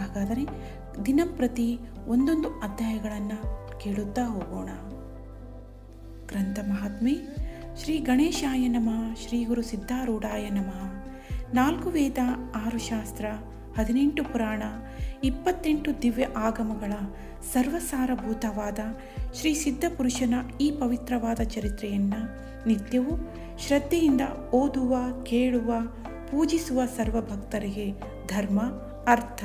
ಹಾಗಾದರೆ ದಿನಂಪ್ರತಿ ಒಂದೊಂದು ಅಧ್ಯಾಯಗಳನ್ನು ಕೇಳುತ್ತಾ ಹೋಗೋಣ. ಗ್ರಂಥ ಮಹಾತ್ಮೆ, ಶ್ರೀ ಗಣೇಶಾಯ ನಮಃ, ಶ್ರೀ ಗುರು ಸಿದ್ಧಾರೂಢಾಯ ನಮಃ. ನಾಲ್ಕು ವೇದ, ಆರು ಶಾಸ್ತ್ರ, ಹದಿನೆಂಟು ಪುರಾಣ, ಇಪ್ಪತ್ತೆಂಟು ದಿವ್ಯ ಆಗಮಗಳ ಸರ್ವಸಾರಭೂತವಾದ ಶ್ರೀ ಸಿದ್ಧಪುರುಷನ ಈ ಪವಿತ್ರವಾದ ಚರಿತ್ರೆಯನ್ನು ನಿತ್ಯವೂ ಶ್ರದ್ಧೆಯಿಂದ ಓದುವ, ಕೇಳುವ, ಪೂಜಿಸುವ ಸರ್ವ ಭಕ್ತರಿಗೆ ಧರ್ಮ, ಅರ್ಥ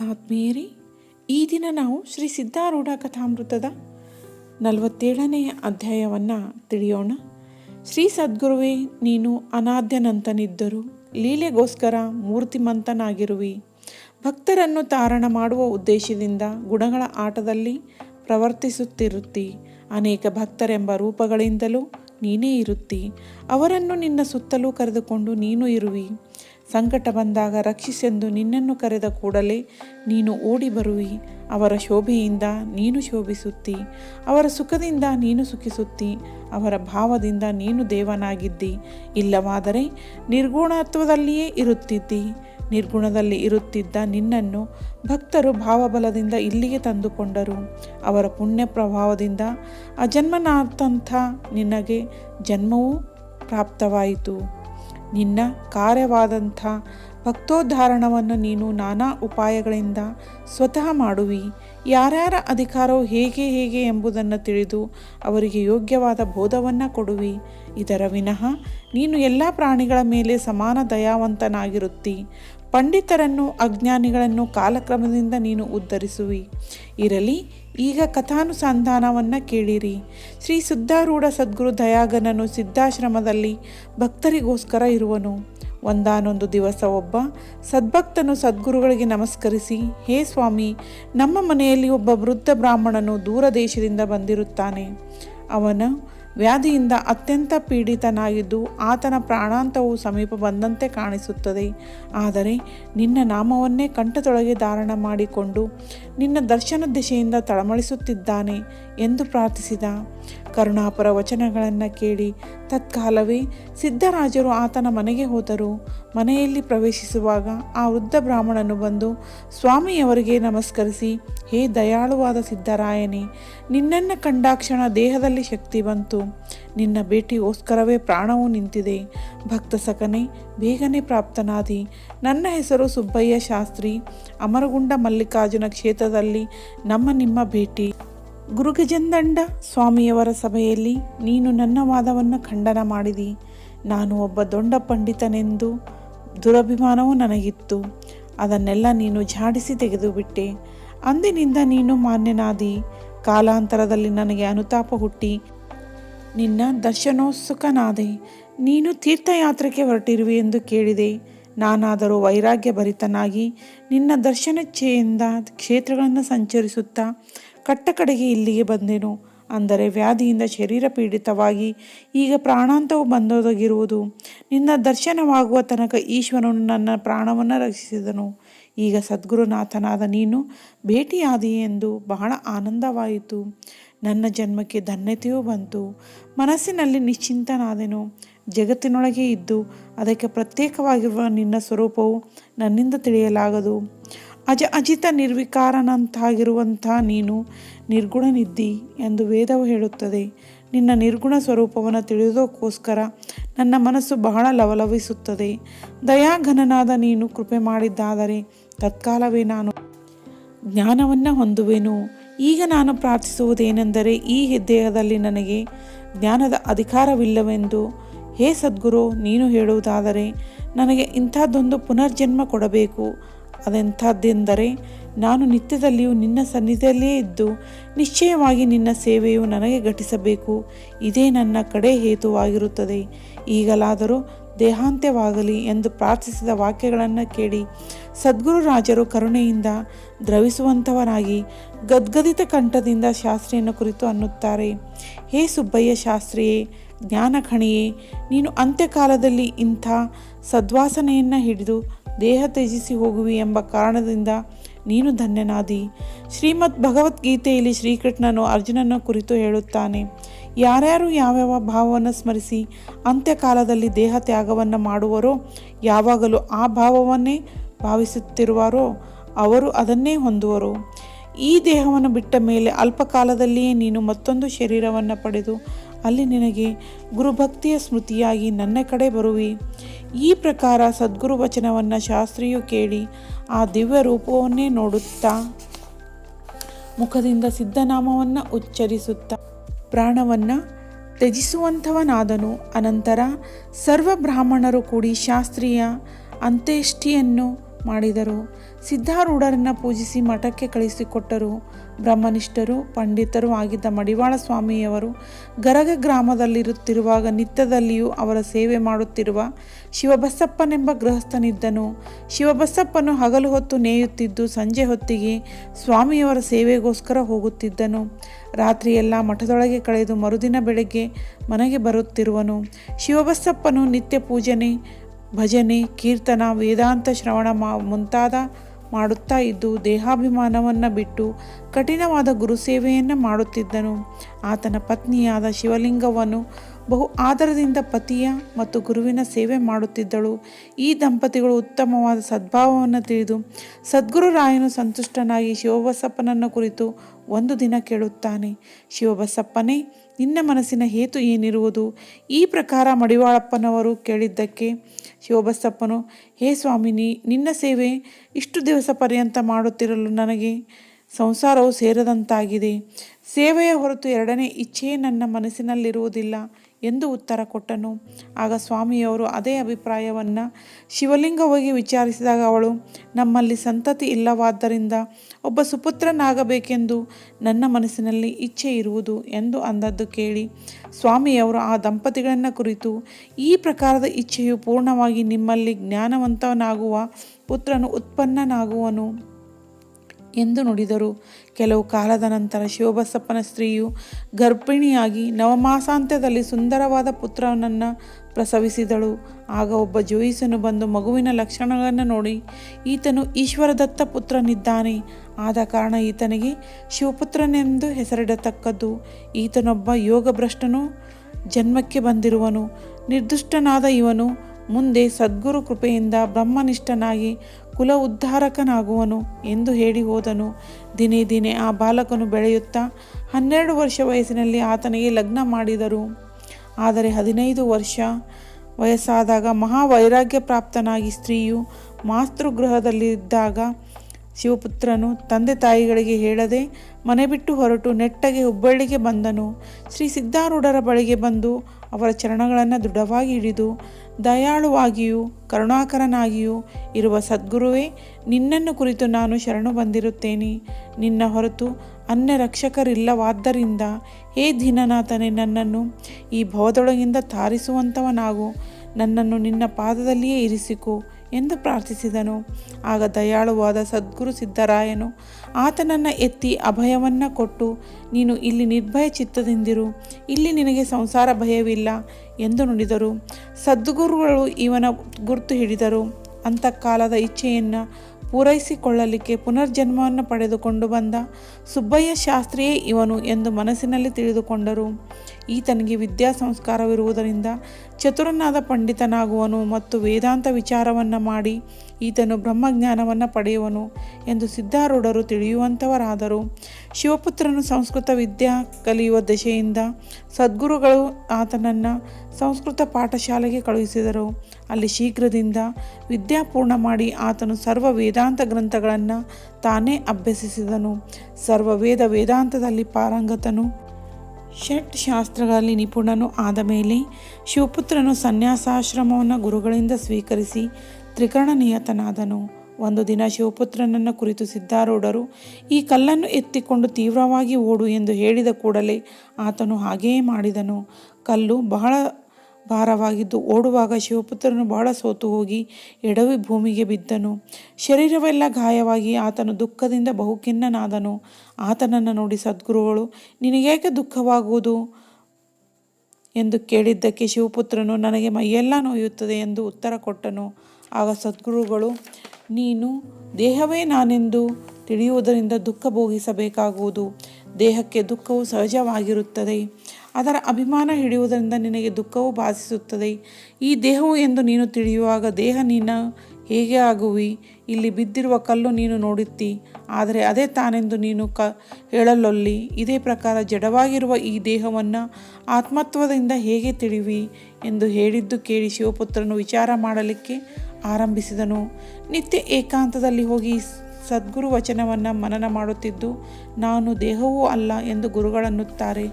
ಆತ್ಮೀಯರೇ, ಈ ದಿನ ನಾವು ಶ್ರೀ ಸಿದ್ಧಾರೂಢ ಕಥಾಮೃತದ ನಲವತ್ತೇಳನೆಯ ಅಧ್ಯಾಯವನ್ನು ತಿಳಿಯೋಣ. ಶ್ರೀ ಸದ್ಗುರುವೇ, ನೀನು ಅನಾದ್ಯನಂತನಿದ್ದರು ಲೀಲೆಗೋಸ್ಕರ ಮೂರ್ತಿಮಂತನಾಗಿರುವಿ. ಭಕ್ತರನ್ನು ತಾರಣ ಮಾಡುವ ಉದ್ದೇಶದಿಂದ ಗುಣಗಳ ಆಟದಲ್ಲಿ ಪ್ರವರ್ತಿಸುತ್ತಿರುತ್ತಿ. ಅನೇಕ ಭಕ್ತರೆಂಬ ರೂಪಗಳಿಂದಲೂ ನೀನೇ ಇರುತ್ತಿ. ಅವರನ್ನು ನಿನ್ನ ಸುತ್ತಲೂ ಕರೆದುಕೊಂಡು ನೀನು ಇರುವಿ. ಸಂಕಟ ಬಂದಾಗ ರಕ್ಷಿಸೆಂದು ನಿನ್ನನ್ನು ಕರೆದ ಕೂಡಲೇ ನೀನು ಓಡಿ ಬರುವಿ. ಅವರ ಶೋಭೆಯಿಂದ ನೀನು ಶೋಭಿಸುತ್ತಿ. ಅವರ ಸುಖದಿಂದ ನೀನು ಸುಖಿಸುತ್ತಿ. ಅವರ ಭಾವದಿಂದ ನೀನು ದೇವನಾಗಿದ್ದಿ. ಇಲ್ಲವಾದರೆ ನಿರ್ಗುಣತ್ವದಲ್ಲಿಯೇ ಇರುತ್ತಿದ್ದಿ. ನಿರ್ಗುಣದಲ್ಲಿ ಇರುತ್ತಿದ್ದ ನಿನ್ನನ್ನು ಭಕ್ತರು ಭಾವಬಲದಿಂದ ಇಲ್ಲಿಗೆ ತಂದುಕೊಂಡರು. ಅವರ ಪುಣ್ಯ ಪ್ರಭಾವದಿಂದ ಅಜನ್ಮನಾದಂಥ ನಿನಗೆ ಜನ್ಮವೂ ಪ್ರಾಪ್ತವಾಯಿತು. ನಿನ್ನ ಕಾರ್ಯವಾದಂಥ ಭಕ್ತೋದ್ಧಾರಣವನ್ನು ನೀನು ನಾನಾ ಉಪಾಯಗಳಿಂದ ಸ್ವತಃ ಮಾಡುವಿ. ಯಾರ್ಯಾರ ಅಧಿಕಾರವು ಹೇಗೆ ಹೇಗೆ ಎಂಬುದನ್ನು ತಿಳಿದು ಅವರಿಗೆ ಯೋಗ್ಯವಾದ ಬೋಧವನ್ನು ಕೊಡುವಿ. ಇದರ ವಿನಃ ನೀನು ಎಲ್ಲ ಪ್ರಾಣಿಗಳ ಮೇಲೆ ಸಮಾನ ದಯಾವಂತನಾಗಿರುತ್ತಿ. ಪಂಡಿತರನ್ನು ಅಜ್ಞಾನಿಗಳನ್ನು ಕಾಲಕ್ರಮದಿಂದ ನೀನು ಉದ್ಧರಿಸುವಿ. ಇರಲಿ ಈಗ ಕಥಾನುಸಂಧಾನವನ್ನು ಕೇಳಿರಿ. ಶ್ರೀ ಸಿದ್ಧಾರೂಢ ಸದ್ಗುರು ದಯಾಗನನು ಸಿದ್ಧಾಶ್ರಮದಲ್ಲಿ ಭಕ್ತರಿಗೋಸ್ಕರ ಇರುವನು. ಒಂದಾನೊಂದು ದಿವಸ ಒಬ್ಬ ಸದ್ಭಕ್ತನು ಸದ್ಗುರುಗಳಿಗೆ ನಮಸ್ಕರಿಸಿ, ಹೇ ಸ್ವಾಮಿ, ನಮ್ಮ ಮನೆಯಲ್ಲಿ ಒಬ್ಬ ವೃದ್ಧ ಬ್ರಾಹ್ಮಣನು ದೂರ ದೇಶದಿಂದ ಬಂದಿರುತ್ತಾನೆ. ಅವನು ವ್ಯಾಧಿಯಿಂದ ಅತ್ಯಂತ ಪೀಡಿತನಾಗಿದ್ದು ಆತನ ಪ್ರಾಣಾಂತವು ಸಮೀಪ ಬಂದಂತೆ ಕಾಣಿಸುತ್ತದೆ. ಆದರೆ ನಿನ್ನ ನಾಮವನ್ನೇ ಕಂಠದೊಳಗೆ ಧಾರಣ ಮಾಡಿಕೊಂಡು ನಿನ್ನ ದರ್ಶನ ದಿಶೆಯಿಂದ ತಳಮಳಿಸುತ್ತಿದ್ದಾನೆ ಎಂದು ಪ್ರಾರ್ಥಿಸಿದ. ಕರುಣಾಪರ ವಚನಗಳನ್ನು ಕೇಳಿ ತತ್ಕಾಲವೇ ಸಿದ್ಧರಾಜರು ಆತನ ಮನೆಗೆ ಹೋದರು. ಮನೆಯಲ್ಲಿ ಪ್ರವೇಶಿಸುವಾಗ ಆ ವೃದ್ಧ ಬ್ರಾಹ್ಮಣನು ಬಂದು, ಸ್ವಾಮಿಯವರಿಗೆ ನಮಸ್ಕರಿಸಿ, ಹೇ ದಯಾಳುವಾದ ಸಿದ್ಧರಾಯನೇ, ನಿನ್ನನ್ನು ಕಂಡಾಕ್ಷಣ ದೇಹದಲ್ಲಿ ಶಕ್ತಿ ಬಂತು. ನಿನ್ನ ಭೇಟಿಗೋಸ್ಕರವೇ ಪ್ರಾಣವು ನಿಂತಿದೆ. ಭಕ್ತ ಸಕನೆ, ಬೇಗನೆ ಪ್ರಾಪ್ತನಾದಿ. ನನ್ನ ಹೆಸರು ಸುಬ್ಬಯ್ಯ ಶಾಸ್ತ್ರಿ. ಅಮರಗುಂಡ ಮಲ್ಲಿಕಾರ್ಜುನ ಕ್ಷೇತ್ರದಲ್ಲಿ ನಮ್ಮ ನಿಮ್ಮ ಭೇಟಿ. ಗುರುಗಜಂದಂಡ ಸ್ವಾಮಿಯವರ ಸಭೆಯಲ್ಲಿ ನೀನು ನನ್ನ ವಾದವನ್ನು ಖಂಡನ ಮಾಡಿದಿ. ನಾನು ಒಬ್ಬ ದೊಡ್ಡ ಪಂಡಿತನೆಂದು ದುರಭಿಮಾನವೂ ನನಗಿತ್ತು. ಅದನ್ನೆಲ್ಲ ನೀನು ಝಾಡಿಸಿ ತೆಗೆದುಬಿಟ್ಟೆ. ಅಂದಿನಿಂದ ನೀನು ಮಾನ್ಯನಾದಿ. ಕಾಲಾಂತರದಲ್ಲಿ ನನಗೆ ಅನುತಾಪ ಹುಟ್ಟಿ. ನಿನ್ನ ದರ್ಶನೋತ್ಸುಕನಾದೆ. ನೀನು ತೀರ್ಥಯಾತ್ರೆಗೆ ಹೊರಟಿರುವೆ ಎಂದು ಕೇಳಿದೆ. ನಾನಾದರೂ ವೈರಾಗ್ಯ ಭರಿತನಾಗಿ ನಿನ್ನ ದರ್ಶನಚ್ಛೆಯಿಂದ ಕ್ಷೇತ್ರಗಳನ್ನು ಸಂಚರಿಸುತ್ತಾ ಕಟ್ಟಕಡೆಗೆ ಇಲ್ಲಿಗೆ ಬಂದೆನು. ಅಂದರೆ ವ್ಯಾಧಿಯಿಂದ ಶರೀರ ಪೀಡಿತವಾಗಿ ಈಗ ಪ್ರಾಣಾಂತವು ಬಂದೊದಗಿರುವುದು. ನಿನ್ನ ದರ್ಶನವಾಗುವ ತನಕ ಈಶ್ವರನು ನನ್ನ ಪ್ರಾಣವನ್ನು ರಕ್ಷಿಸಿದನು. ಈಗ ಸದ್ಗುರುನಾಥನಾದ ನೀನು ಭೇಟಿಯಾದಿ ಎಂದು ಬಹಳ ಆನಂದವಾಯಿತು. ನನ್ನ ಜನ್ಮಕ್ಕೆ ಧನ್ಯತೆಯೂ ಬಂತು. ಮನಸ್ಸಿನಲ್ಲಿ ನಿಶ್ಚಿಂತನಾದೆನು. ಜಗತ್ತಿನೊಳಗೆ ಇದ್ದು ಅದಕ್ಕೆ ಪ್ರತ್ಯೇಕವಾಗಿರುವ ನಿನ್ನ ಸ್ವರೂಪವು ನನ್ನಿಂದ ತಿಳಿಯಲಾಗದು. ಅಜ ಅಜಿತ ನಿರ್ವಿಕಾರನಂತಾಗಿರುವಂಥ ನೀನು ನಿರ್ಗುಣನಿದ್ದಿ ಎಂದು ವೇದವು ಹೇಳುತ್ತದೆ. ನಿನ್ನ ನಿರ್ಗುಣ ಸ್ವರೂಪವನ್ನು ತಿಳಿಯೋದಕ್ಕೋಸ್ಕರ ನನ್ನ ಮನಸ್ಸು ಬಹಳ ಲವಲವಿಸುತ್ತದೆ. ದಯಾಘನನಾದ ನೀನು ಕೃಪೆ ಮಾಡಿದ್ದಾದರೆ ತತ್ಕಾಲವೇ ನಾನು ಜ್ಞಾನವನ್ನು ಹೊಂದುವೆನು. ಈಗ ನಾನು ಪ್ರಾರ್ಥಿಸುವುದೇನೆಂದರೆ ಈ ದೇಹದಲ್ಲಿ ನನಗೆ ಜ್ಞಾನದ ಅಧಿಕಾರವಿಲ್ಲವೆಂದು. ಹೇ ಸದ್ಗುರು, ನೀನು ಹೇಳುವುದಾದರೆ ನನಗೆ ಇಂಥದ್ದೊಂದು ಪುನರ್ಜನ್ಮ ಕೊಡಬೇಕು. ಅದೆಂಥದ್ದೆಂದರೆ ನಾನು ನಿತ್ಯದಲ್ಲಿಯೂ ನಿನ್ನ ಸನ್ನಿಧಿಯಲ್ಲಿಯೇ ಇದ್ದು ನಿಶ್ಚಯವಾಗಿ ನಿನ್ನ ಸೇವೆಯು ನನಗೆ ಘಟಿಸಬೇಕು. ಇದೇ ನನ್ನ ಕಡೆ ಹೇತುವಾಗಿರುತ್ತದೆ. ಈಗಲಾದರೂ ದೇಹಾಂತ್ಯವಾಗಲಿ ಎಂದು ಪ್ರಾರ್ಥಿಸಿದ ವಾಕ್ಯಗಳನ್ನು ಕೇಳಿ ಸದ್ಗುರು ರಾಜರು ಕರುಣೆಯಿಂದ ದ್ರವಿಸುವಂಥವರಾಗಿ ಗದ್ಗದಿತ ಕಂಠದಿಂದ ಶಾಸ್ತ್ರಿಯನ್ನು ಕುರಿತು ಅನ್ನುತ್ತಾರೆ. ಹೇ ಸುಬ್ಬಯ್ಯ ಶಾಸ್ತ್ರಿಯೇ ಜ್ಞಾನಖಣಿಯೇ ನೀನು ಅಂತ್ಯಕಾಲದಲ್ಲಿ ಇಂಥ ಸದ್ವಾಸನೆಯನ್ನು ಹಿಡಿದು ದೇಹ ತ್ಯಜಿಸಿ ಹೋಗುವಿ ಎಂಬ ಕಾರಣದಿಂದ ನೀನು ಧನ್ಯನಾದಿ. ಶ್ರೀಮದ್ ಭಗವದ್ಗೀತೆಯಲ್ಲಿ ಶ್ರೀಕೃಷ್ಣನು ಅರ್ಜುನನ ಕುರಿತು ಹೇಳುತ್ತಾನೆ, ಯಾರ್ಯಾರು ಯಾವ್ಯಾವ ಭಾವವನ್ನು ಸ್ಮರಿಸಿ ಅಂತ್ಯಕಾಲದಲ್ಲಿ ದೇಹ ತ್ಯಾಗವನ್ನು ಮಾಡುವರೋ, ಯಾವಾಗಲೂ ಆ ಭಾವವನ್ನೇ ಭಾವಿಸುತ್ತಿರುವಾರೋ, ಅವರು ಅದನ್ನೇ ಹೊಂದುವರು. ಈ ದೇಹವನ್ನು ಬಿಟ್ಟ ಮೇಲೆ ಅಲ್ಪಕಾಲದಲ್ಲಿಯೇ ನೀನು ಮತ್ತೊಂದು ಶರೀರವನ್ನು ಪಡೆದು ಅಲ್ಲಿ ನಿನಗೆ ಗುರುಭಕ್ತಿಯ ಸ್ಮೃತಿಯಾಗಿ ನನ್ನ ಕಡೆ ಬರುವಿ. ಈ ಪ್ರಕಾರ ಸದ್ಗುರು ವಚನವನ್ನು ಶಾಸ್ತ್ರಿಯು ಕೇಳಿ ಆ ದಿವ್ಯ ರೂಪವನ್ನೇ ನೋಡುತ್ತಾ ಮುಖದಿಂದ ಸಿದ್ಧನಾಮವನ್ನು ಉಚ್ಚರಿಸುತ್ತಾ ಪ್ರಾಣವನ್ನು ತ್ಯಜಿಸುವಂಥವನಾದನು. ಅನಂತರ ಸರ್ವ ಬ್ರಾಹ್ಮಣರು ಕೂಡಿ ಶಾಸ್ತ್ರೀಯ ಅಂತ್ಯೇಷ್ಟಿಯನ್ನು ಮಾಡಿದರು. ಸಿದ್ಧಾರೂಢರನ್ನು ಪೂಜಿಸಿ ಮಠಕ್ಕೆ ಕಳಿಸಿಕೊಟ್ಟರು. ಬ್ರಹ್ಮನಿಷ್ಠರು, ಪಂಡಿತರು ಆಗಿದ್ದ ಮಡಿವಾಳ ಸ್ವಾಮಿಯವರು ಗರಗ ಗ್ರಾಮದಲ್ಲಿರುತ್ತಿರುವಾಗ ನಿತ್ಯದಲ್ಲಿಯೂ ಅವರ ಸೇವೆ ಮಾಡುತ್ತಿರುವ ಶಿವಬಸಪ್ಪನೆಂಬ ಗೃಹಸ್ಥನಿದ್ದನು. ಶಿವಬಸಪ್ಪನು ಹಗಲು ಹೊತ್ತು ನೇಯುತ್ತಿದ್ದು ಸಂಜೆ ಹೊತ್ತಿಗೆ ಸ್ವಾಮಿಯವರ ಸೇವೆಗೋಸ್ಕರ ಹೋಗುತ್ತಿದ್ದನು. ರಾತ್ರಿಯೆಲ್ಲ ಮಠದೊಳಗೆ ಕಳೆದು ಮರುದಿನ ಬೆಳಗ್ಗೆ ಮನೆಗೆ ಬರುತ್ತಿರುವನು. ಶಿವಬಸಪ್ಪನು ನಿತ್ಯ ಪೂಜನೆ, ಭಜನೆ, ಕೀರ್ತನ, ವೇದಾಂತ ಶ್ರವಣ ಮಾ, ಮುಂತಾದ ಮಾಡುತ್ತಾ ಇದ್ದು ದೇಹಾಭಿಮಾನವನ್ನು ಬಿಟ್ಟು ಕಠಿಣವಾದ ಗುರುಸೇವೆಯನ್ನು ಮಾಡುತ್ತಿದ್ದನು. ಆತನ ಪತ್ನಿಯಾದ ಶಿವಲಿಂಗವನ್ನು ಬಹು ಆದರದಿಂದ ಪತಿಯ ಮತ್ತು ಗುರುವಿನ ಸೇವೆ ಮಾಡುತ್ತಿದ್ದಳು. ಈ ದಂಪತಿಗಳು ಉತ್ತಮವಾದ ಸದ್ಭಾವವನ್ನು ತಿಳಿದು ಸದ್ಗುರುರಾಯನು ಸಂತುಷ್ಟನಾಗಿ ಶಿವಬಸಪ್ಪನನ್ನು ಕುರಿತು ಒಂದು ದಿನ ಕೇಳುತ್ತಾನೆ. ಶಿವಬಸಪ್ಪನೇ ನಿನ್ನ ಮನಸ್ಸಿನ ಹೇತು ಏನಿರುವುದು? ಈ ಪ್ರಕಾರ ಮಡಿವಾಳಪ್ಪನವರು ಕೇಳಿದ್ದಕ್ಕೆ ಶಿವಬಸಪ್ಪನು, ಹೇ ಸ್ವಾಮಿನಿ ನಿನ್ನ ಸೇವೆ ಇಷ್ಟು ದಿವಸ ಪರ್ಯಂತ ಮಾಡುತ್ತಿರಲು ನನಗೆ ಸಂಸಾರವು ಸೇರದಂತಾಗಿದೆ. ಸೇವೆಯ ಹೊರತು ಎರಡನೇ ಇಚ್ಛೆಯೇ ನನ್ನ ಮನಸ್ಸಿನಲ್ಲಿರುವುದಿಲ್ಲ. ಎಂದು ಉತ್ತರ ಕೊಟ್ಟನು. ಆಗ ಸ್ವಾಮಿಯವರು ಅದೇ ಅಭಿಪ್ರಾಯವನ್ನು ಶಿವಲಿಂಗವಾಗಿ ವಿಚಾರಿಸಿದಾಗ ಅವಳು, ನಮ್ಮಲ್ಲಿ ಸಂತತಿ ಇಲ್ಲವಾದ್ದರಿಂದ ಒಬ್ಬ ಸುಪುತ್ರನಾಗಬೇಕೆಂದು ನನ್ನ ಮನಸ್ಸಿನಲ್ಲಿ ಇಚ್ಛೆ ಇರುವುದು ಎಂದು ಅಂದದ್ದು ಕೇಳಿ ಸ್ವಾಮಿಯವರು ಆ ದಂಪತಿಗಳನ್ನು ಕುರಿತು, ಈ ಪ್ರಕಾರದ ಇಚ್ಛೆಯು ಪೂರ್ಣವಾಗಿ ನಿಮ್ಮಲ್ಲಿ ಜ್ಞಾನವಂತನಾಗುವ ಪುತ್ರನು ಉತ್ಪನ್ನನಾಗುವನು ಎಂದು ನುಡಿದರು. ಕೆಲವು ಕಾಲದ ನಂತರ ಶಿವಬಸಪ್ಪನ ಸ್ತ್ರೀಯು ಗರ್ಭಿಣಿಯಾಗಿ ನವಮಾಸಾಂತ್ಯದಲ್ಲಿ ಸುಂದರವಾದ ಪುತ್ರನನ್ನು ಪ್ರಸವಿಸಿದಳು. ಆಗ ಒಬ್ಬ ಜೋಯಿಸನು ಬಂದು ಮಗುವಿನ ಲಕ್ಷಣಗಳನ್ನು ನೋಡಿ, ಈತನು ಈಶ್ವರದತ್ತ ಪುತ್ರನಿದ್ದಾನೆ. ಆದ ಕಾರಣ ಈತನಿಗೆ ಶಿವಪುತ್ರನೆಂದು ಹೆಸರಿಡತಕ್ಕದ್ದು. ಈತನೊಬ್ಬ ಯೋಗಭ್ರಷ್ಟನು ಜನ್ಮಕ್ಕೆ ಬಂದಿರುವನು. ನಿರ್ದುಷ್ಟನಾದ ಇವನು ಮುಂದೆ ಸದ್ಗುರು ಕೃಪೆಯಿಂದ ಬ್ರಹ್ಮನಿಷ್ಠನಾಗಿ ಕುಲ ಉದ್ಧಾರಕನಾಗುವನು ಎಂದು ಹೇಳಿ ಹೋದನು. ದಿನೇ ದಿನೇ ಆ ಬಾಲಕನು ಬೆಳೆಯುತ್ತಾ ಹನ್ನೆರಡು ವರ್ಷ ವಯಸ್ಸಿನಲ್ಲಿ ಆತನಿಗೆ ಲಗ್ನ ಮಾಡಿದರು. ಆದರೆ ಹದಿನೈದು ವರ್ಷ ವಯಸ್ಸಾದಾಗ ಮಹಾವೈರಾಗ್ಯ ಪ್ರಾಪ್ತನಾಗಿ ಸ್ತ್ರೀಯು ಮಾತೃಗೃಹದಲ್ಲಿದ್ದಾಗ ಶಿವಪುತ್ರನು ತಂದೆ ತಾಯಿಗಳಿಗೆ ಹೇಳದೆ ಮನೆ ಬಿಟ್ಟು ಹೊರಟು ನೆಟ್ಟಗೆ ಹುಬ್ಬಳ್ಳಿಗೆ ಬಂದನು. ಶ್ರೀ ಸಿದ್ಧಾರೂಢರ ಬಳಿಗೆ ಬಂದು ಅವರ ಚರಣಗಳನ್ನು ದೃಢವಾಗಿ ಹಿಡಿದು ದಯಾಳುವಾಗಿಯೂ ಕರುಣಾಕರನಾಗಿಯೂ ಇರುವ ಸದ್ಗುರುವೇ, ನಿನ್ನನ್ನು ಕುರಿತು ನಾನು ಶರಣು ಬಂದಿರುತ್ತೇನೆ. ನಿನ್ನ ಹೊರತು ಅನ್ಯ ರಕ್ಷಕರಿಲ್ಲವಾದ್ದರಿಂದ ಹೇ ದೀನನಾಥನೇ ನನ್ನನ್ನು ಈ ಭವದೊಳಗಿಂದ ತಾರಿಸುವಂಥವನಾಗು ನನ್ನನ್ನು ನಿನ್ನ ಪಾದದಲ್ಲಿಯೇ ಇರಿಸಿಕೊ. ಎಂದು ಪ್ರಾರ್ಥಿಸಿದನು. ಆಗ ದಯಾಳುವಾದ ಸದ್ಗುರು ಸಿದ್ದರಾಯನು, ಆತನನ್ನು ಎತ್ತಿ ಅಭಯವನ್ನು ಕೊಟ್ಟು, ನೀನು ಇಲ್ಲಿ ನಿರ್ಭಯ ಚಿತ್ತದಿಂದಿರು, ಇಲ್ಲಿ ನಿನಗೆ ಸಂಸಾರ ಭಯವಿಲ್ಲ ಎಂದು ನುಡಿದರು. ಸದ್ಗುರುಗಳು ಇವನ ಗುರುತು ಹಿಡಿದರು. ಅಂತಕಾಲದ ಇಚ್ಛೆಯನ್ನು ಪೂರೈಸಿಕೊಳ್ಳಲಿಕ್ಕೆ ಪುನರ್ಜನ್ಮವನ್ನು ಪಡೆದುಕೊಂಡು ಬಂದ ಸುಬ್ಬಯ್ಯ ಶಾಸ್ತ್ರಿಯೇ ಇವನು ಎಂದು ಮನಸ್ಸಿನಲ್ಲಿ ತಿಳಿದುಕೊಂಡರು. ಈತನಿಗೆ ವಿದ್ಯಾ ಸಂಸ್ಕಾರವಿರುವುದರಿಂದ ಚತುರನಾದ ಪಂಡಿತನಾಗುವನು ಮತ್ತು ವೇದಾಂತ ವಿಚಾರವನ್ನು ಮಾಡಿ ಈತನು ಬ್ರಹ್ಮಜ್ಞಾನವನ್ನು ಪಡೆಯುವನು ಎಂದು ಸಿದ್ಧಾರೂಢರು ತಿಳಿಯುವಂಥವರಾದರು ಶಿವಪುತ್ರನು ಸಂಸ್ಕೃತ ವಿದ್ಯಾ ಕಲಿಯುವ ದಶೆಯಿಂದ ಸದ್ಗುರುಗಳು ಆತನನ್ನು ಸಂಸ್ಕೃತ ಪಾಠಶಾಲೆಗೆ ಕಳುಹಿಸಿದರು. ಅಲ್ಲಿ ಶೀಘ್ರದಿಂದ ವಿದ್ಯಾಪೂರ್ಣ ಮಾಡಿ ಆತನು ಸರ್ವ ವೇದಾಂತ ಗ್ರಂಥಗಳನ್ನು ತಾನೇ ಅಭ್ಯಸಿಸಿದನು. ಸರ್ವ ವೇದ ವೇದಾಂತದಲ್ಲಿ ಪಾರಂಗತನು. ಷಟ್ ಶಾಸ್ತ್ರಗಳಲ್ಲಿ ನಿಪುಣನು ಆದ ಮೇಲೆ ಶಿವಪುತ್ರನು ಸನ್ಯಾಸಾಶ್ರಮವನ್ನು ಗುರುಗಳಿಂದ ಸ್ವೀಕರಿಸಿ ತ್ರಿಕರಣ ನಿಯತನಾದನು. ಒಂದು ದಿನ ಶಿವಪುತ್ರನನ್ನು ಕುರಿತು ಸಿದ್ಧಾರೂಢರು, ಈ ಕಲ್ಲನ್ನು ಎತ್ತಿಕೊಂಡು ತೀವ್ರವಾಗಿ ಓಡು ಎಂದು ಹೇಳಿದ ಕೂಡಲೇ ಆತನು ಹಾಗೆಯೇ ಮಾಡಿದನು. ಕಲ್ಲು ಬಹಳ ಭಾರವಾಗಿದ್ದು ಓಡುವಾಗ ಶಿವಪುತ್ರನು ಬಹಳ ಸೋತು ಹೋಗಿ ಎಡವಿ ಭೂಮಿಗೆ ಬಿದ್ದನು. ಶರೀರವೆಲ್ಲ ಗಾಯವಾಗಿ ಆತನು ದುಃಖದಿಂದ ಬಹುಖಿನ್ನನಾದನು. ಆತನನ್ನು ನೋಡಿ ಸದ್ಗುರುಗಳು, ನಿನಗೇಕೆ ದುಃಖವಾಗುವುದು? ಎಂದು ಕೇಳಿದ್ದಕ್ಕೆ ಶಿವಪುತ್ರನು, ನನಗೆ ಮೈಯೆಲ್ಲ ನೋಯುತ್ತದೆ ಎಂದು ಉತ್ತರ ಕೊಟ್ಟನು. ಆಗ ಸದ್ಗುರುಗಳು, ನೀನು ದೇಹವೇ ನಾನೆಂದು ತಿಳಿಯುವುದರಿಂದ ದುಃಖ ಭೋಗಿಸಬೇಕಾಗುವುದು. ದೇಹಕ್ಕೆ ದುಃಖವು ಸಹಜವಾಗಿರುತ್ತದೆ. ಅದರ ಅಭಿಮಾನ ಹಿಡಿಯುವುದರಿಂದ ನಿನಗೆ ದುಃಖವು ಭಾಸಿಸುತ್ತದೆ ಈ ದೇಹವು ಎಂದು ನೀನು ತಿಳಿಯುವಾಗ ದೇಹ ನೀನು ಹೇಗೆ ಆಗುವಿ? ಇಲ್ಲಿ ಬಿದ್ದಿರುವ ಕಲ್ಲು ನೀನು ನೋಡುತ್ತಿ, ಆದರೆ ಅದೇ ತಾನೆಂದು ನೀನು ಕ ಹೇಳಲೊಲ್ಲಿ. ಇದೇ ಪ್ರಕಾರ ಜಡವಾಗಿರುವ ಈ ದೇಹವನ್ನು ಆತ್ಮತ್ವದಿಂದ ಹೇಗೆ ತಿಳಿವಿ ಎಂದು ಹೇಳಿದ್ದು ಕೇಳಿ ಶಿವಪುತ್ರನು ವಿಚಾರ ಮಾಡಲಿಕ್ಕೆ ಆರಂಭಿಸಿದನು. ನಿತ್ಯ ಏಕಾಂತದಲ್ಲಿ ಹೋಗಿ ಸದ್ಗುರು ವಚನವನ್ನು ಮನನ ಮಾಡುತ್ತಿದ್ದು, ನಾನು ದೇಹವೂ ಅಲ್ಲ ಎಂದು ಗುರುಗಳನ್ನುತ್ತಾರೆ.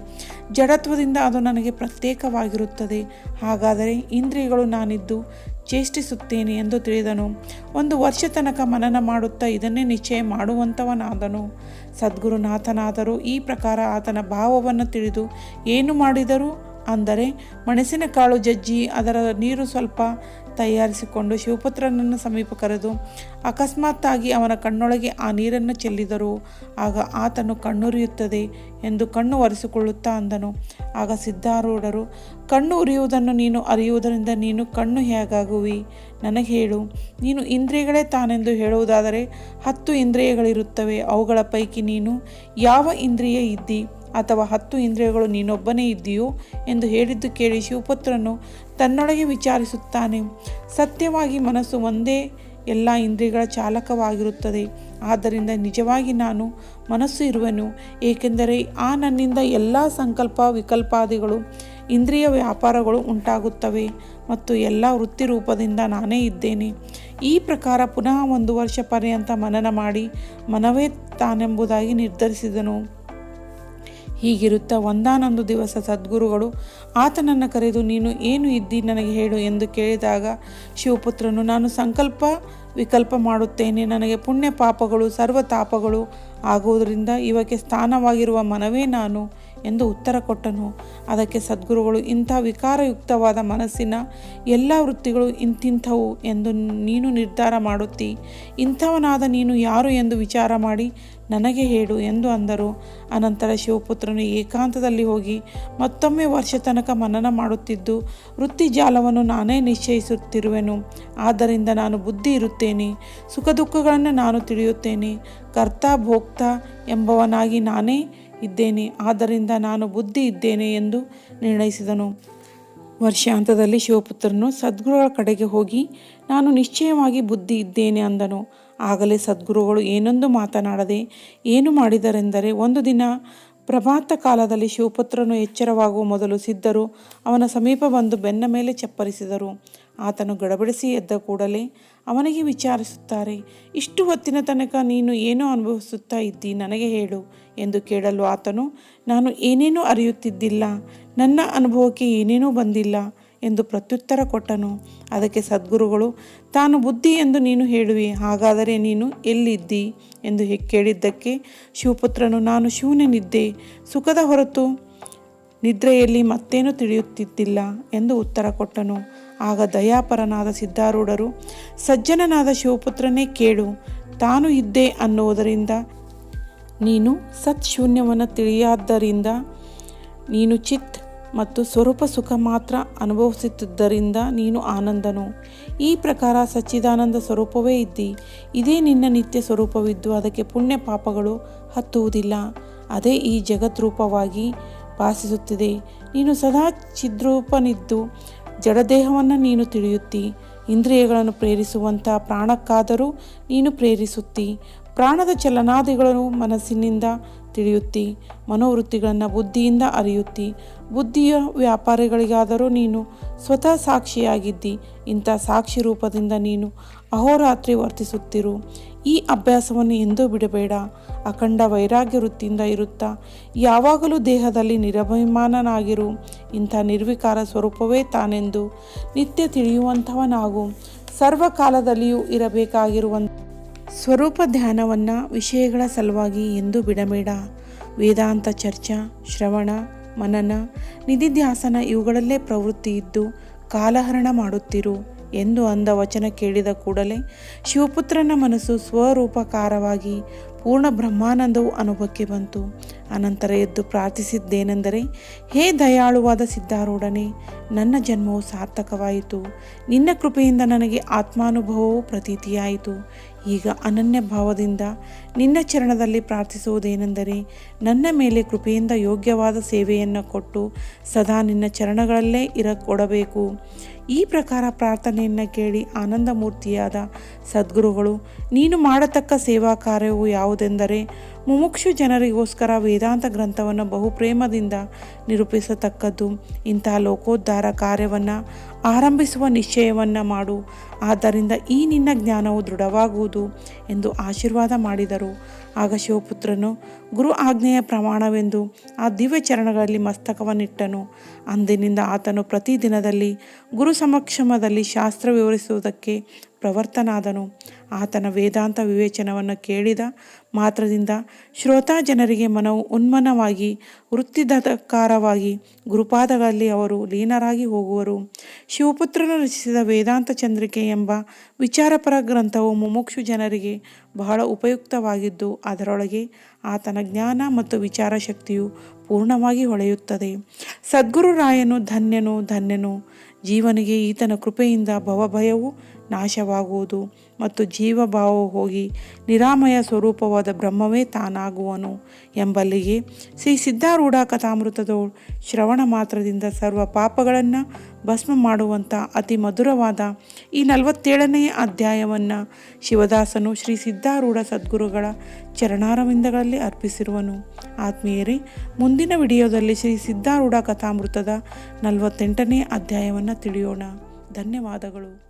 ಜಡತ್ವದಿಂದ ಅದು ನನಗೆ ಪ್ರತ್ಯೇಕವಾಗಿರುತ್ತದೆ. ಹಾಗಾದರೆ ಇಂದ್ರಿಯಗಳು ನಾನಿದ್ದು ಚೇಷ್ಟಿಸುತ್ತೇನೆ ಎಂದು ತಿಳಿದನು. ಒಂದು ವರ್ಷ ತನಕ ಮನನ ಮಾಡುತ್ತಾ ಇದನ್ನೇ ನಿಶ್ಚಯ ಮಾಡುವಂಥವನಾದನು. ಸದ್ಗುರುನಾಥನಾದರೂ ಈ ಪ್ರಕಾರ ಆತನ ಭಾವವನ್ನು ತಿಳಿದು, ಏನು ಮಾಡಿದರು? ಅಂದರೆ, ಮೆಣಸಿನಕಾಳು ಜಜ್ಜಿ ಅದರ ನೀರು ಸ್ವಲ್ಪ ತಯಾರಿಸಿಕೊಂಡು ಶಿವಪುತ್ರನನ್ನು ಸಮೀಪ ಕರೆದು ಅಕಸ್ಮಾತ್ತಾಗಿ ಅವನ ಕಣ್ಣೊಳಗೆ ಆ ನೀರನ್ನು ಚೆಲ್ಲಿದರು. ಆಗ ಆತನು ಕಣ್ಣುರಿಯುತ್ತದೆ ಎಂದು ಕಣ್ಣು ಒರೆಸಿಕೊಳ್ಳುತ್ತಾ ಅಂದನು. ಆಗ ಸಿದ್ಧಾರೂಢರು, ಕಣ್ಣು ಉರಿಯುವುದನ್ನು ನೀನು ಅರಿಯುವುದರಿಂದ ನೀನು ಕಣ್ಣು ಹೇಗಾಗುವಿ? ನನಗೆ ಹೇಳು, ನೀನು ಇಂದ್ರಿಯಗಳೇ ತಾನೆಂದು ಹೇಳುವುದಾದರೆ ಹತ್ತು ಇಂದ್ರಿಯಗಳಿರುತ್ತವೆ, ಅವುಗಳ ಪೈಕಿ ನೀನು ಯಾವ ಇಂದ್ರಿಯ ಇದ್ದಿ? ಅಥವಾ ಹತ್ತು ಇಂದ್ರಿಯಗಳು ನೀನೊಬ್ಬನೇ ಇದ್ದೀಯೋ? ಎಂದು ಹೇಳಿದ್ದು ಕೇಳಿ ಶಿವಪುತ್ರನು ತನ್ನೊಳಗೆ ವಿಚಾರಿಸುತ್ತಾನೆ. ಸತ್ಯವಾಗಿ ಮನಸ್ಸು ಒಂದೇ ಎಲ್ಲ ಇಂದ್ರಿಯಗಳ ಚಾಲಕವಾಗಿರುತ್ತದೆ. ಆದ್ದರಿಂದ ನಿಜವಾಗಿ ನಾನು ಮನಸ್ಸು ಇರುವೆನು. ಏಕೆಂದರೆ ಆ ನನ್ನಿಂದ ಎಲ್ಲ ಸಂಕಲ್ಪ ವಿಕಲ್ಪಾದಿಗಳು, ಇಂದ್ರಿಯ ವ್ಯಾಪಾರಗಳು ಉಂಟಾಗುತ್ತವೆ ಮತ್ತು ಎಲ್ಲ ವೃತ್ತಿ ರೂಪದಿಂದ ನಾನೇ ಇದ್ದೇನೆ. ಈ ಪ್ರಕಾರ ಪುನಃ ಒಂದು ವರ್ಷ ಪರ್ಯಂತ ಮನನ ಮಾಡಿ ಮನವೇ ತಾನೆಂಬುದಾಗಿ ನಿರ್ಧರಿಸಿದನು. ಹೀಗಿರುತ್ತಾ ಒಂದಾನೊಂದು ದಿವಸ ಸದ್ಗುರುಗಳು, ಆತನನ್ನು ಕರೆದು, ನೀನು ಏನು ಇದ್ದಿ ನನಗೆ ಹೇಳು ಎಂದು ಕೇಳಿದಾಗ ಶಿವಪುತ್ರನು, ನಾನು ಸಂಕಲ್ಪ ವಿಕಲ್ಪ ಮಾಡುತ್ತೇನೆ. ನನಗೆ ಪುಣ್ಯ ಪಾಪಗಳು ಸರ್ವತಾಪಗಳು ಆಗುವುದರಿಂದ ಇವಕ್ಕೆ ಸ್ಥಾನವಾಗಿರುವ ಮನವೇ ನಾನು. ಎಂದು ಉತ್ತರ ಕೊಟ್ಟನು. ಅದಕ್ಕೆ ಸದ್ಗುರುಗಳು, ಇಂಥ ವಿಕಾರಯುಕ್ತವಾದ ಮನಸ್ಸಿನ ಎಲ್ಲ ವೃತ್ತಿಗಳು ಇಂತಿಂಥವು ಎಂದು ನೀನು ನಿರ್ಧಾರ ಮಾಡುತ್ತಿ. ಇಂಥವನಾದ ನೀನು ಯಾರು ಎಂದು ವಿಚಾರ ಮಾಡಿ ನನಗೆ ಹೇಳು ಎಂದು ಅಂದರು. ಅನಂತರ ಶಿವಪುತ್ರನು ಏಕಾಂತದಲ್ಲಿ ಹೋಗಿ ಮತ್ತೊಮ್ಮೆ ವರ್ಷ ತನಕ ಮನನ ಮಾಡುತ್ತಿದ್ದು ವೃತ್ತಿಜಾಲವನ್ನು ನಾನೇ ನಿಶ್ಚಯಿಸುತ್ತಿರುವೆನು. ಆದ್ದರಿಂದ ನಾನು ಬುದ್ಧಿ ಇರುತ್ತೇನೆ ಸುಖ ದುಃಖಗಳನ್ನು ನಾನು ತಿಳಿಯುತ್ತೇನೆ. ಕರ್ತ ಭೋಕ್ತ ಎಂಬವನಾಗಿ ನಾನೇ ಇದ್ದೇನೆ, ಆದ್ದರಿಂದ ನಾನು ಬುದ್ಧಿ ಇದ್ದೇನೆ ಎಂದು ನಿರ್ಣಯಿಸಿದನು. ವರ್ಷಾಂತದಲ್ಲಿ ಶಿವಪುತ್ರನು ಸದ್ಗುರುಗಳ ಕಡೆಗೆ ಹೋಗಿ, ನಾನು ನಿಶ್ಚಯವಾಗಿ ಬುದ್ಧಿ ಇದ್ದೇನೆ ಅಂದನು. ಆಗಲೇ ಸದ್ಗುರುಗಳು ಏನೊಂದು ಮಾತನಾಡದೆ, ಏನು ಮಾಡಿದರೆಂದರೆ, ಒಂದು ದಿನ ಪ್ರಭಾತ ಕಾಲದಲ್ಲಿ ಶಿವಪುತ್ರನು ಎಚ್ಚರವಾಗುವ ಮೊದಲು ಸಿದ್ಧರು ಅವನ ಸಮೀಪ ಬಂದು ಬೆನ್ನ ಮೇಲೆ ಚಪ್ಪರಿಸಿದರು. ಆತನು ಗಡಬಡಿಸಿ ಎದ್ದ ಕೂಡಲೇ ಅವನಿಗೆ ವಿಚಾರಿಸುತ್ತಾರೆ, ಇಷ್ಟು ಹೊತ್ತಿನ ತನಕ ನೀನು ಏನೋ ಅನುಭವಿಸುತ್ತಾ ಇದ್ದಿ ನನಗೆ ಹೇಳು ಎಂದು ಕೇಳಲು ಆತನು, ನಾನು ಏನೇನೂ ಅರಿಯುತ್ತಿದ್ದಿಲ್ಲ, ನನ್ನ ಅನುಭವಕ್ಕೆ ಏನೇನೂ ಬಂದಿಲ್ಲ ಎಂದು ಪ್ರತ್ಯುತ್ತರ ಕೊಟ್ಟನು. ಅದಕ್ಕೆ ಸದ್ಗುರುಗಳು, ತಾನು ಬುದ್ಧಿ ಎಂದು ನೀನು ಹೇಳುವಿ, ಹಾಗಾದರೆ ನೀನು ಎಲ್ಲಿದ್ದಿ? ಎಂದು ಕೇಳಿದ್ದಕ್ಕೆ ಶಿವಪುತ್ರನು, ನಾನು ಶೂನ್ಯನಿದ್ದೆ, ಸುಖದ ಹೊರತು ನಿದ್ರೆಯಲ್ಲಿ ಮತ್ತೇನು ತಿಳಿಯುತ್ತಿದ್ದಿಲ್ಲ? ಎಂದು ಉತ್ತರ ಕೊಟ್ಟನು. ಆಗ ದಯಾಪರನಾದ ಸಿದ್ಧಾರೂಢರು, ಸಜ್ಜನನಾದ ಶಿವಪುತ್ರನೇ ಕೇಳು, ತಾನು ಇದ್ದೆ ಅನ್ನುವುದರಿಂದ ನೀನು ಸತ್ ಶೂನ್ಯವನ್ನು ತಿಳಿಯಾದ್ದರಿಂದ ನೀನು ಚಿತ್ ಮತ್ತು ಸ್ವರೂಪ ಸುಖ ಮಾತ್ರ ಅನುಭವಿಸುತ್ತಿದ್ದರಿಂದ ನೀನು ಆನಂದನು. ಈ ಪ್ರಕಾರ ಸಚ್ಚಿದಾನಂದ ಸ್ವರೂಪವೇ ಇದ್ದಿ. ಇದೇ ನಿನ್ನ ನಿತ್ಯ ಸ್ವರೂಪವಿದ್ದು ಅದಕ್ಕೆ ಪುಣ್ಯ ಪಾಪಗಳು ಹತ್ತುವುದಿಲ್ಲ. ಅದೇ ಈ ಜಗದ್ರೂಪವಾಗಿ ಭಾಸಿಸುತ್ತಿದೆ ನೀನು ಸದಾ ಚಿದ್ರೂಪನಿದ್ದು ಜಡದೇಹವನ್ನು ನೀನು ತಿಳಿಯುತ್ತಿ. ಇಂದ್ರಿಯಗಳನ್ನು ಪ್ರೇರಿಸುವಂಥ ಪ್ರಾಣಕ್ಕಾದರೂ ನೀನು ಪ್ರೇರಿಸುತ್ತಿ. ಪ್ರಾಣದ ಚಲನಾದಿಗಳನ್ನು ಮನಸ್ಸಿನಿಂದ ತಿಳಿಯುತ್ತಿ. ಮನೋವೃತ್ತಿಗಳನ್ನು ಬುದ್ಧಿಯಿಂದ ಅರಿಯುತ್ತಿ. ಬುದ್ಧಿಯ ವ್ಯಾಪಾರಿಗಳಿಗಾದರೂ ನೀನು ಸ್ವತಃ ಸಾಕ್ಷಿಯಾಗಿದ್ದಿ. ಇಂಥ ಸಾಕ್ಷಿ ರೂಪದಿಂದ ನೀನು ಅಹೋರಾತ್ರಿ ವರ್ತಿಸುತ್ತಿರು. ಈ ಅಭ್ಯಾಸವನ್ನು ಎಂದೂ ಬಿಡಬೇಡ. ಅಖಂಡ ವೈರಾಗ್ಯ ವೃತ್ತಿಯಿಂದ ಇರುತ್ತಾ. ಯಾವಾಗಲೂ ದೇಹದಲ್ಲಿ ನಿರಭಿಮಾನನಾಗಿರು. ಇಂಥ ನಿರ್ವಿಕಾರ ಸ್ವರೂಪವೇ ತಾನೆಂದು ನಿತ್ಯ ತಿಳಿಯುವಂಥವನಾಗು. ಸರ್ವಕಾಲದಲ್ಲಿಯೂ ಇರಬೇಕಾಗಿರುವಂಥ ಸ್ವರೂಪ ಧ್ಯಾನವನ್ನು ವಿಷಯಗಳ ಸಲುವಾಗಿ ಎಂದೂ ಬಿಡಬೇಡ. ವೇದಾಂತ ಚರ್ಚಾ, ಶ್ರವಣ ಮನನ, ನಿಧಿಧ್ಯಾಸನ ಇವುಗಳಲ್ಲೇ ಪ್ರವೃತ್ತಿ ಇದ್ದು ಕಾಲಹರಣ ಮಾಡುತ್ತಿರು ಎಂದು ಅಂದ ವಚನ ಕೇಳಿದ ಕೂಡಲೇ ಶಿವಪುತ್ರನ ಮನಸ್ಸು ಸ್ವರೂಪಕಾರವಾಗಿ ಪೂರ್ಣ ಬ್ರಹ್ಮಾನಂದವು ಅನುಭವಕ್ಕೆ ಬಂತು. ಅನಂತರ ಎದ್ದು ಪ್ರಾರ್ಥಿಸಿದ್ದೇನೆಂದರೆ, ಹೇ ದಯಾಳುವಾದ ಸಿದ್ಧಾರೂಢನೆ, ನನ್ನ ಜನ್ಮವು ಸಾರ್ಥಕವಾಯಿತು. ನಿನ್ನ ಕೃಪೆಯಿಂದ ನನಗೆ ಆತ್ಮಾನುಭವವು ಪ್ರತೀತಿಯಾಯಿತು. ಈಗ ಅನನ್ಯ ಭಾವದಿಂದ ನಿನ್ನ ಚರಣದಲ್ಲಿ ಪ್ರಾರ್ಥಿಸುವುದೇನೆಂದರೆ ನನ್ನ ಮೇಲೆ ಕೃಪೆಯಿಂದ ಯೋಗ್ಯವಾದ ಸೇವೆಯನ್ನು ಕೊಟ್ಟು ಸದಾ ನಿನ್ನ ಚರಣಗಳಲ್ಲೇ ಇರ ಕೊಡಬೇಕು ಈ ಪ್ರಕಾರ ಪ್ರಾರ್ಥನೆಯನ್ನು ಕೇಳಿ ಆನಂದಮೂರ್ತಿಯಾದ ಸದ್ಗುರುಗಳು, ನೀನು ಮಾಡತಕ್ಕ ಸೇವಾ ಕಾರ್ಯವು ಯಾವುದೆಂದರೆ ಮುಮುಕ್ಷು ಜನರಿಗೋಸ್ಕರ ವೇದಾಂತ ಗ್ರಂಥವನ್ನು ಬಹುಪ್ರೇಮದಿಂದ ನಿರೂಪಿಸತಕ್ಕದ್ದು. ಇಂತಹ ಲೋಕೋದ್ಧಾರ ಕಾರ್ಯವನ್ನು ಆರಂಭಿಸುವ ನಿಶ್ಚಯವನ್ನು ಮಾಡು. ಆದ್ದರಿಂದ ಈ ನಿನ್ನ ಜ್ಞಾನವು ದೃಢವಾಗುವುದು ಎಂದು ಆಶೀರ್ವಾದ ಮಾಡಿದರು. ಆಗ ಶಿವಪುತ್ರನು, ಗುರು ಆಜ್ಞೆಯ ಪ್ರಮಾಣವೆಂದು ಆ ದಿವ್ಯ ಚರಣಗಳಲ್ಲಿ ಮಸ್ತಕವನ್ನಿಟ್ಟನು. ಅಂದಿನಿಂದ ಆತನು ಪ್ರತಿದಿನದಲ್ಲಿ ಗುರು ಸಮಕ್ಷಮದಲ್ಲಿ ಶಾಸ್ತ್ರ ವಿವರಿಸುವುದಕ್ಕೆ ಪ್ರವರ್ತನಾದನು. ಆತನ ವೇದಾಂತ ವಿವೇಚನವನ್ನು ಕೇಳಿದ ಮಾತ್ರದಿಂದ ಶ್ರೋತಾ ಜನರಿಗೆ ಮನವು ಉನ್ಮನವಾಗಿ, ವೃತ್ತಿದಕಾರವಾಗಿ, ಗುರುಪಾದಗಳಲ್ಲಿ ಅವರು ಲೀನರಾಗಿ ಹೋಗುವರು. ಶಿವಪುತ್ರನು ರಚಿಸಿದ ವೇದಾಂತ ಚಂದ್ರಿಕೆ ಎಂಬ ವಿಚಾರಪರ ಗ್ರಂಥವು ಮುಮುಕ್ಷು ಜನರಿಗೆ ಬಹಳ ಉಪಯುಕ್ತವಾಗಿದ್ದು, ಅದರೊಳಗೆ ಆತನ ಜ್ಞಾನ ಮತ್ತು ವಿಚಾರ ಶಕ್ತಿಯು ಪೂರ್ಣವಾಗಿ ಹೊಳೆಯುತ್ತದೆ. ಸದ್ಗುರು ರಾಯನು ಧನ್ಯನು ಧನ್ಯನು. ಜೀವನಿಗೆ ಈತನ ಕೃಪೆಯಿಂದ ಭವಭಯವು ನಾಶವಾಗುವುದು ಮತ್ತು ಜೀವಭಾವವು ಹೋಗಿ ನಿರಾಮಯ ಸ್ವರೂಪವಾದ ಬ್ರಹ್ಮವೇ ತಾನಾಗುವನು ಎಂಬಲ್ಲಿಗೆ ಶ್ರೀ ಸಿದ್ಧಾರೂಢ ಕಥಾಮೃತದೋಳು ಶ್ರವಣ ಮಾತ್ರದಿಂದ ಸರ್ವ ಪಾಪಗಳನ್ನು ಭಸ್ಮ ಮಾಡುವಂಥ ಅತಿ ಮಧುರವಾದ ಈ ನಲವತ್ತೇಳನೆಯ ಅಧ್ಯಾಯವನ್ನು ಶಿವದಾಸನು ಶ್ರೀ ಸಿದ್ಧಾರೂಢ ಸದ್ಗುರುಗಳ ಚರಣಾರವಿಂದಗಳಲ್ಲಿ ಅರ್ಪಿಸಿರುವನು. ಆತ್ಮೀಯರೇ ಮುಂದಿನ ವಿಡಿಯೋದಲ್ಲಿ ಶ್ರೀ ಸಿದ್ಧಾರೂಢ ಕಥಾಮೃತದ ನಲವತ್ತೆಂಟನೇ ಅಧ್ಯಾಯವನ್ನು ತಿಳಿಯೋಣ. ಧನ್ಯವಾದಗಳು.